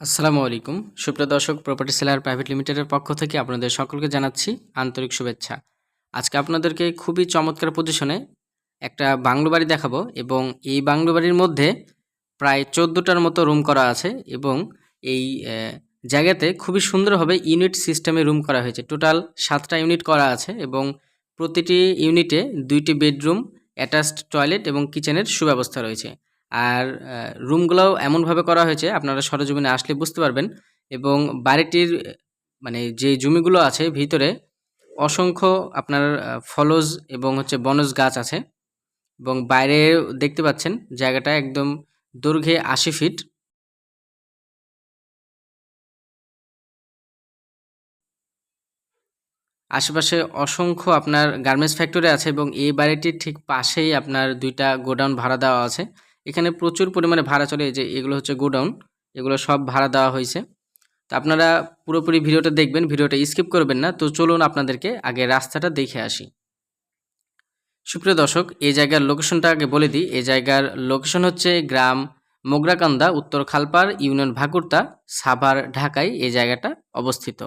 আসসালামু আলাইকুম। সুপ্রিয় দর্শক প্রপার্টি সেলার প্রাইভেট লিমিটেডের পক্ষ থেকে আপনাদের সকলকে জানাচ্ছি আন্তরিক শুভেচ্ছা। আজকে আপনাদেরকে খুবই চমৎকার পজিশনে একটা বাংলো বাড়ি দেখাবো এবং এই বাংলো বাড়ির মধ্যে প্রায় চোদ্দোটার মতো রুম করা আছে এবং এই জায়গাতে খুবই সুন্দরভাবে ইউনিট সিস্টেমে রুম করা হয়েছে। টোটাল সাতটা ইউনিট করা আছে এবং প্রতিটি ইউনিটে দুইটি বেডরুম অ্যাটাচড টয়লেট এবং কিচেনের সুব্যবস্থা রয়েছে। আর রুমগুলোও এমনভাবে করা হয়েছে, আপনারা সরজমিনে আসলে বুঝতে পারবেন। এবং বাড়িটির মানে যে জমিগুলো আছে ভিতরে অসংখ্য আপনার ফলজ এবং হচ্ছে বনজ গাছ আছে। এবং বাইরে দেখতে পাচ্ছেন জায়গাটা একদম দৈর্ঘ্যে আশি ফিট। আশেপাশে অসংখ্য আপনার গার্মেন্টস ফ্যাক্টরি আছে এবং এই বাড়িটির ঠিক পাশেই আপনার দুইটা গোডাউন ভাড়া দেওয়া আছে। এখানে প্রচুর পরিমাণে ভাড়া চলে যে এগুলো হচ্ছে গোডাউন, এগুলো সব ভাড়া দেওয়া হয়েছে। তো আপনারা পুরোপুরি ভিডিওটা দেখবেন, ভিডিওটা স্কিপ করবেন না। তো চলুন আপনাদেরকে আগে রাস্তাটা দেখে আসি। সুপ্রিয় দর্শক, এই জায়গার লোকেশনটা আগে বলে দিই। এই জায়গার লোকেশন হচ্ছে গ্রাম মোগরাকান্দা, উত্তর খালপাড়, ইউনিয়ন ভাকুরতা, সাভার, ঢাকায় এই জায়গাটা অবস্থিত।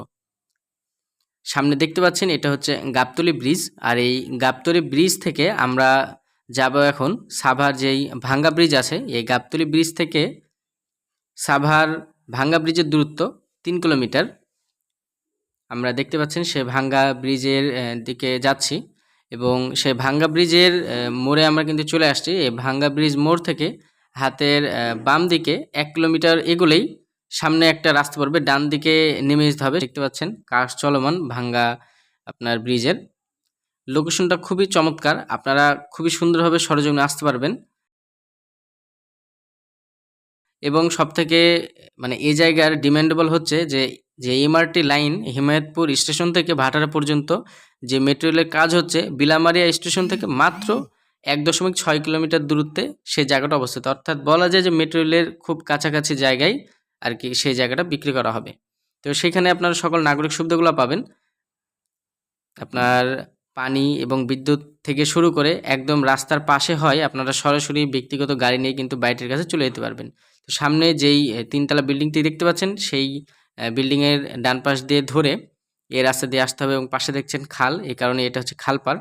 সামনে দেখতে পাচ্ছেন, এটা হচ্ছে গাবতলি ব্রিজ। আর এই গাবতলি ব্রিজ থেকে আমরা যাব এখন। সাভার যেই ভাঙ্গা ব্রিজ আছে, এই গাবতলি ব্রিজ থেকে সাভার ভাঙ্গা ব্রিজের দূরত্ব তিন কিলোমিটার আমরা দেখতে পাচ্ছেন সে ভাঙ্গা ব্রিজের দিকে যাচ্ছি এবং সে ভাঙ্গা ব্রিজের মোড়ে আমরা কিন্তু চলে আসছি। এই ভাঙ্গা ব্রিজ মোড় থেকে হাতের বাম দিকে এক কিলোমিটার এগুলেই সামনে একটা রাস্তা পড়বে। ডান দিকে নেমে যেতে হবে। দেখতে পাচ্ছেন কাজ চলমান ভাঙ্গা আপনার ব্রিজের লোকেশনটা খুবই চমৎকার। আপনারা খুবই সুন্দরভাবে সরজমিনে আসতে পারবেন। এবং সবথেকে মানে এই জায়গার ডিমান্ডেবল হচ্ছে যে যে এমআরটি লাইন হিমায়তপুর স্টেশন থেকে ভাটারা পর্যন্ত যে মেট্রো রেলের কাজ হচ্ছে, বিলামারিয়া স্টেশন থেকে মাত্র এক দশমিক ছয় কিলোমিটার দূরত্বে সেই জায়গাটা অবস্থিত। অর্থাৎ বলা যায় যে মেট্রো রেলের খুব কাছাকাছি জায়গায় আর কি সেই জায়গাটা বিক্রি করা হবে। তো সেখানে আপনারা সকল নাগরিক সুবিধাগুলো পাবেন। আপনার পানি এবং বিদ্যুৎ থেকে শুরু করে একদম রাস্তার পাশে হয়, আপনারা সরাসরি ব্যক্তিগত গাড়ি নিয়ে কিন্তু বাড়িটির কাছে চলে যেতে পারবেন। তো সামনে যেই তিনতলা বিল্ডিংটি দেখতে পাচ্ছেন, সেই বিল্ডিংয়ের ডান পাশ দিয়ে ধরে এ রাস্তা দিয়ে আসতে হবে এবং পাশে দেখছেন খাল, এই কারণে এটা হচ্ছে খালপার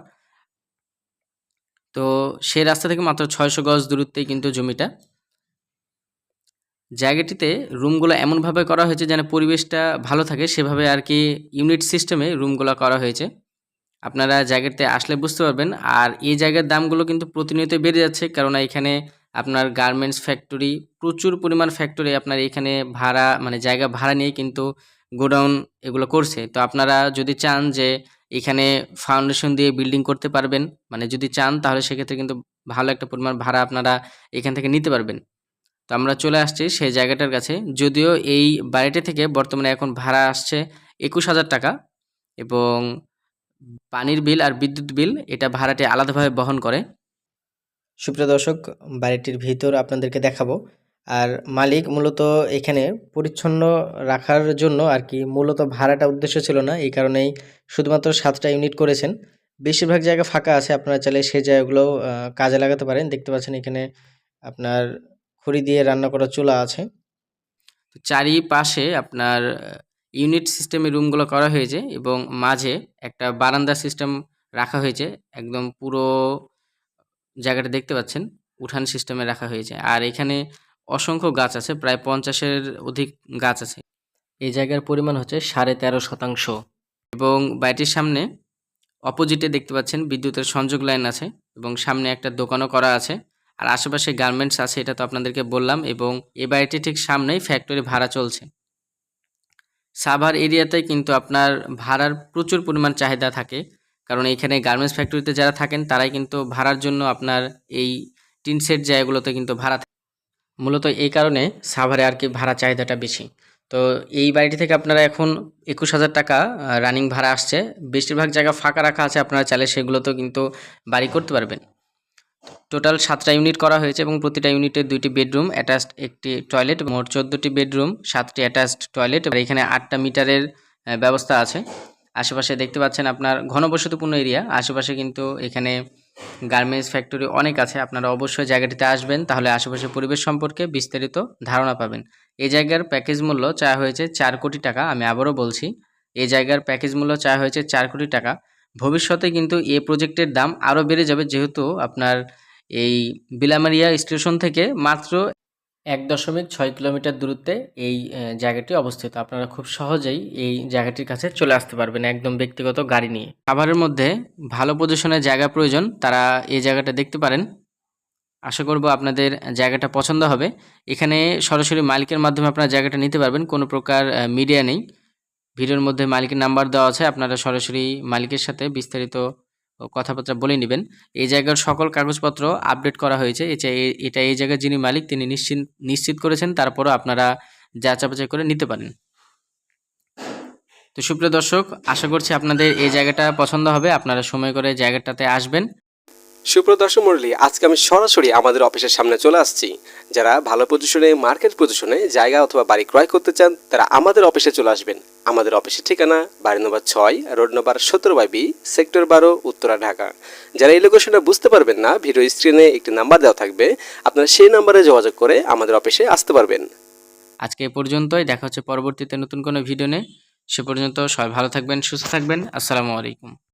তো সেই রাস্তা থেকে মাত্র ছয়শো গজ দূরত্বেই কিন্তু জমিটা। জায়গাটিতে রুমগুলো এমনভাবে করা হয়েছে যেন পরিবেশটা ভালো থাকে, সেভাবে আর কি ইউনিট সিস্টেমে রুমগুলো করা হয়েছে। আপনারা জায়গাতে আসলে বুঝতে পারবেন। আর এই জায়গার দামগুলো কিন্তু প্রতিনিয়ত বেড়ে যাচ্ছে। কারণ এখানে আপনার গার্মেন্টস ফ্যাক্টরি প্রচুর পরিমাণ ফ্যাক্টরি আপনার এখানে ভাড়া মানে জায়গা ভাড়া নিয়ে কিন্তু গোডাউন এগুলো করছে। তো আপনারা যদি চান যে এখানে ফাউন্ডেশন দিয়ে বিল্ডিং করতে পারবেন মানে যদি চান তাহলে সেক্ষেত্রে কিন্তু ভালো একটা পরিমাণ ভাড়া আপনারা এখান থেকে নিতে পারবেন। তো আমরা চলে আসছি সেই জায়গাটার কাছে। যদিও এই বাড়িটি থেকে বর্তমানে এখন ভাড়া আসছে একুশ হাজার টাকা এবং পানির বিল আর বিদ্যুৎ বিল এটা ভাড়াটি আলাদাভাবে বহন করে। সুপ্রিয় দর্শক বাড়িটির ভিতর আপনাদেরকে দেখাবো। আর মালিক মূলত এখানে পরিচ্ছন্ন রাখার জন্য আর কি মূলত ভাড়াটা উদ্দেশ্য ছিল না এই কারণেই শুধুমাত্র সাতটা ইউনিট করেছেন। বেশিরভাগ জায়গা ফাঁকা আছে আপনারা চাইলে সেই জায়গাগুলো কাজে লাগাতে পারেন। দেখতে পাচ্ছেন এখানে আপনার খড়ি দিয়ে রান্না করা চুলা আছে। চারিপাশে আপনার ইউনিট সিস্টেমে রুমগুলো করা হয়েছে এবং মাঝে একটা বারান্দা সিস্টেম রাখা হয়েছে, একদম পুরো জায়গাটা দেখতে পাচ্ছেন, উঠান সিস্টেমে রাখা হয়েছে। আর এখানে অসংখ্য গাছ আছে, প্রায় পঞ্চাশের অধিক গাছ আছে। এই জায়গার পরিমাণ হচ্ছে সাড়ে তেরো শতাংশ। এবং বাড়িটির সামনে অপোজিটে দেখতে পাচ্ছেন বিদ্যুতের সংযোগ লাইন আছে এবং সামনে একটা দোকানও করা আছে। আর আশেপাশে গার্মেন্টস আছে, এটা তো আপনাদেরকে বললাম এবং এই বাড়িটি ঠিক সামনেই ফ্যাক্টরি ভাড়া চলছে। সাভার এরিয়াতে কিন্তু আপনার ভাড়ার প্রচুর পরিমাণ চাহিদা থাকে। কারণ এইখানে গার্মেন্টস ফ্যাক্টরিতে যারা থাকেন, তারাই কিন্তু ভাড়ার জন্য আপনার এই টিন সেট জায়গাগুলোতে কিন্তু ভাড়া মূলত এই কারণে সাভারে আর কি ভাড়া চাহিদাটা বেশি। তো এই বাড়িটি থেকে আপনারা এখন একুশ হাজার টাকা রানিং ভাড়া আসছে। বেশিরভাগ জায়গা ফাঁকা রাখা আছে, আপনারা চাইলে সেগুলোতেও কিন্তু বাড়ি করতে পারবেন। টোটাল সাতটা ইউনিট করা হয়েছে এবং প্রতিটা ইউনিটে দুইটি বেডরুম অ্যাটাচড একটি টয়লেট মোট চোদ্দোটি বেডরুম সাতটি অ্যাটাচড টয়লেট এখানে আটটা মিটারের ব্যবস্থা আছে। আশেপাশে দেখতে পাচ্ছেন আপনার ঘনবসতিপূর্ণ এরিয়া আশেপাশে কিন্তু এখানে গার্মেন্টস ফ্যাক্টরি অনেক আছে, আপনারা অবশ্যই জায়গাটিতে আসবেন, তাহলে আশেপাশের পরিবেশ সম্পর্কে বিস্তারিত ধারণা পাবেন। এই জায়গার প্যাকেজ মূল্য চাওয়া হয়েছে চার কোটি টাকা, আমি আবারও বলছি, এই জায়গার প্যাকেজ মূল্য চাওয়া হয়েছে চার কোটি টাকা। ভবিষ্যতে কিন্তু এই প্রজেক্টের দাম আরও বেড়ে যাবে, যেহেতু আপনার এই বিলামারিয়া স্টেশন থেকে মাত্র এক দশমিক ছয় কিলোমিটার দূরত্বে এই জায়গাটি অবস্থিত। আপনারা খুব সহজেই এই জায়গাটির কাছে চলে আসতে পারবেন একদম ব্যক্তিগত গাড়ি নিয়ে। খাবারের মধ্যে ভালো পজিশনের জায়গা প্রয়োজন, তারা এই জায়গাটা দেখতে পারেন। আশা করব আপনাদের জায়গাটা পছন্দ হবে। এখানে সরাসরি মালিকের মাধ্যমে আপনারা জায়গাটা নিতে পারবেন, কোনো প্রকার মিডিয়া নেই। ভিডিওর মধ্যে মালিকের নাম্বার দেওয়া আছে, আপনারা সরাসরি মালিকের সাথে বিস্তারিত কথাবার্তা বলে নেবেন। এই জায়গার সকল কাগজপত্র আপডেট করা হয়েছে। এটা এই জায়গার যিনি মালিক, তিনি নিশ্চিত নিশ্চিত করেছেন, তারপরও আপনারা যাচাই বাছাই করে নিতে পারেন। তো সুপ্রিয় দর্শক, আশা করছি আপনাদের এই জায়গাটা পছন্দ হবে। আপনারা সময় করে জায়গাটাতে আসবেন। সুপ্রদর্শক মন্ডলী আজকে আমি সরাসরি আমাদের অফিসের সামনে চলে আসছি। যারা ভালো পজিশনে মার্কেট পজিশনে জায়গা অথবা বাড়ি ক্রয় করতে চান, তারা আমাদের অফিসে চলে আসবেন। আমাদের অফিসের ঠিকানা বাড়ি নম্বর ছয়, রোড নম্বর সতেরো বাই বি, সেক্টর বারো, উত্তরা, ঢাকা। যারা এই লোকেশনটা বুঝতে পারবেন না, ভিডিও স্ক্রিনে একটি নাম্বার দেওয়া থাকবে। আপনারা সেই নাম্বারে যোগাযোগ করে আমাদের অফিসে আসতে পারবেন। আজকে এ পর্যন্তই, দেখা হচ্ছে পরবর্তীতে নতুন কোনো ভিডিও নিয়ে। সে পর্যন্ত সবাই ভালো থাকবেন, সুস্থ থাকবেন। আসসালামু আলাইকুম।